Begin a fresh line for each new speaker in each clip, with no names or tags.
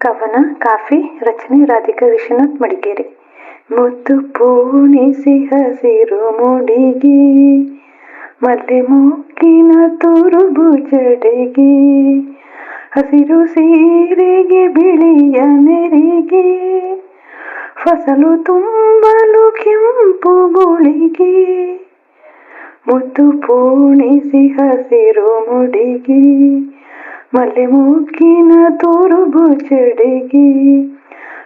ಕವನ, ಕಾಫಿ, ರಚನೆ, ರಾಧಿಕಾ, ವಿಶ್ವನಾಥ್, ಮಡಿಕೇರಿ. ಮುದ್ದು ಪೂಣಿಸಿ ಹಸಿರು ಮುಡಿಗೆ, ಮಲ್ಲೆ ಮೂಕಿನ ತುರುಬು ಜಡೆಗೆ ಹಸಿರು ಸೀರೆಗೆ ಬಿಳಿಯ ನೆರಿಗೆ, ಫಸಲು ತುಂಬಲು ಕೆಂಪು ಗುಳಿಗೆ ಮುದ್ದು ಪೂಣಿಸಿ ಹಸಿರು ಮುಡಿಗೆ ಮಲ್ಲೆ ಮೂಗಿನ ತೋರುಬು ಚಡಿಗೆ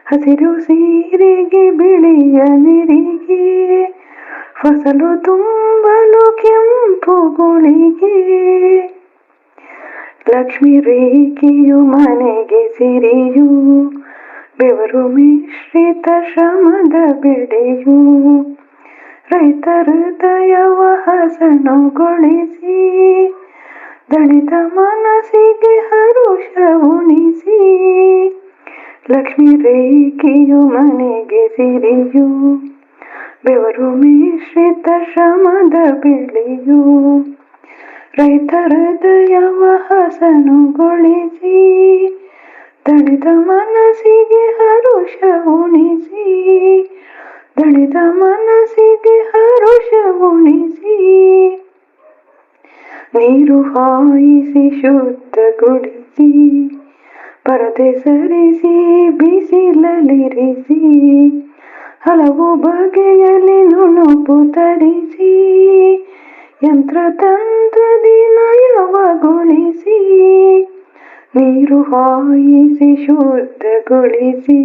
ಹಸಿರು ಸೀರೆಗೆ ಬಿಳಿಯ ನೆರಿಗೆ, ಫಸಲು ತುಂಬಲು ಕೆಂಪು ಗುಳಿಗೆ. ಲಕ್ಷ್ಮಿ ರೇಖೆಯು ಮನೆಗೆ ಸಿರಿಯು, ಬೆವರು ಮಿಶ್ರಿತ ಶ್ರಮದ ಬೆಳೆಯು ರೈತ ಹೃದಯವ ಹಸನುಗೊಳಿಸಿ ದಣಿತ ಮನಸ್ಸಿಗೆ ಹರುಷ ಉಣಿಸಿ ಲಕ್ಷ್ಮಿ ರೇಖೆಯು ಮನೆಗೆ ಸಿರಿಯು ಬೆವರು ಮಿಶ್ರಿತ ಶ್ರಮದ ಬೆಳೆಯು ರೈತ ಹೃದಯವ ಹಸನುಗೊಳಿಸಿ ದಣಿದ ಮನಸ್ಸಿಗೆ ಹರುಷ ಉಣಿಸಿ ದಣಿದ ಮನಸ್ಸಿಗೆ ಹರುಷ ಉಣಿಸಿ ನೀರು ಹಾಯಿಸಿ ಶುದ್ಧಗೊಳಿಸಿ, ಪರದೆ ಸರಿಸಿ ಬಿಸಿಲಲಿರಿಸಿ ಹಲವು ಬಗೆಯಲ್ಲಿ ನುಣುಪು ತರಿಸಿ ಯಂತ್ರತಂತ್ರದಿ ನಯವಗೊಳಿಸಿ ನೀರು ಹಾಯಿಸಿ ಶುದ್ಧಗೊಳಿಸಿ,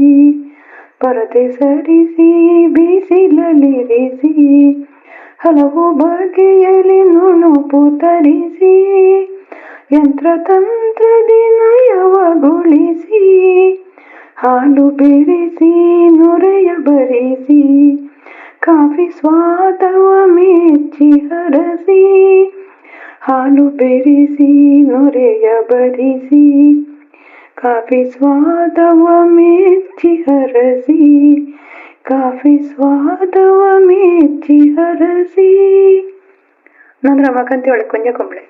ಪರದೆ ಸರಿಸಿ ಬಿಸಿಲಲಿರಿಸಿ ಹಲವು ಬಗೆಯಲ್ಲಿ ನುಣುಪು ತರಿಸಿ ಯಂತ್ರತಂತ್ರದಿ ನಯವಗೊಳಿಸಿ, ಹಾಲು ಬೆರೆಸಿ, ನೊರೆಯ ಬರಿಸಿ, ಕಾಫಿ ಸ್ವಾದವ ಮೆಚ್ಚಿ ಹರಸಿ, ಹಾಲು ಬೆರೆಸಿ, ನೊರೆಯ ಬರಿಸಿ, ಕಾಫಿ ಸ್ವಾದವ ಮೆಚ್ಚಿ ಹರಸಿ ಕಾಫಿ ಸ್ವಾದವ ಮೆಚ್ಚಿ ಹರಸಿ ನಂದು ರಮಾಕಾಂತಿ ಒಳಗೆ ಕುಂಜ ಕುಂಬಳೆ